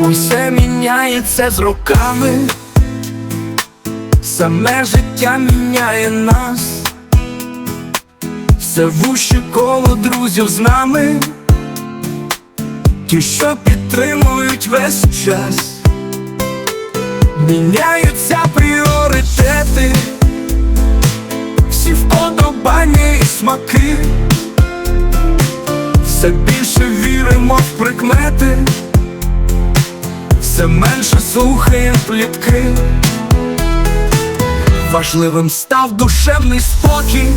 Усе міняється з роками, саме життя міняє нас, все вуще коло друзів з нами, ті, що підтримують весь час, міняються пріоритети, всі вподобання і смаки, все більше віримо в прикмети все менше слухаєм плітки. Важливим став душевний спокій,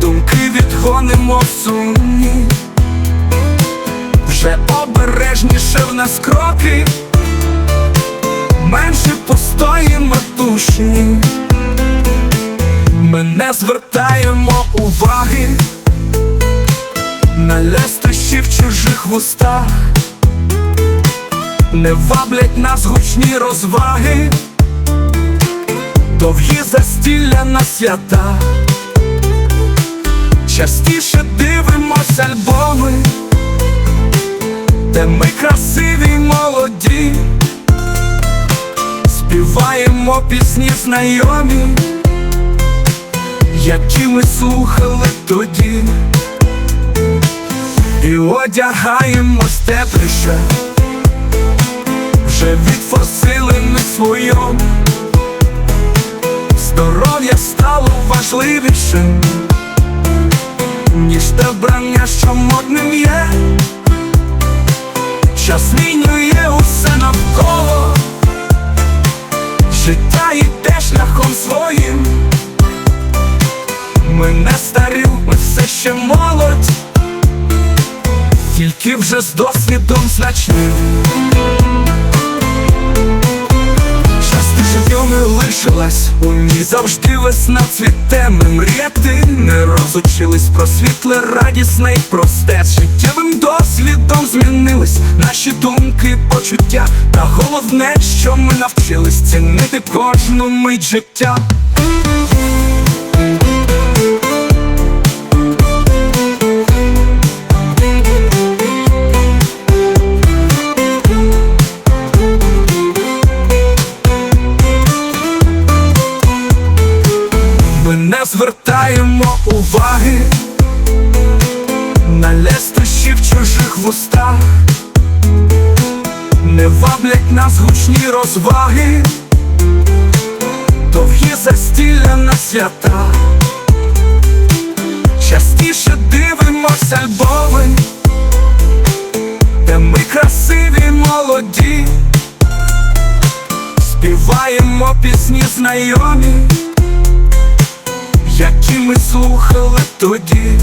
думки відгонимо в сумні, вже обережніше в нас кроки, менше постоїмо душні, ми не звертаємо уваги на лестощі в чужих вустах не ваблять нас гучні розваги, довгі застілля на свята, частіше дивимось альбоми, де ми красиві й молоді, співаємо пісні знайомі, які ми слухали тоді, і одягаємось тепліше своєму Здоров'я стало важливішим, ніж те брання, що модним є. Час змінює усе навколо, життя йде шляхом своїм. Ми не старі, ми все ще молодь, тільки вже з досвідом значним. Часто лишилась. У ній завжди весна цвіте Ми мріяти не розучились про світле, радісне й просте. Життєвим дослідом змінились наші думки, почуття. Та головне, що ми навчились цінити кожну мить життя звертаємо уваги на лестощі в чужих вустах, не ваблять нас гучні розваги, довгі застілля на свята, частіше дивимось альбоми, де ми красиві молоді, співаємо пісні знайомі слухали тоді,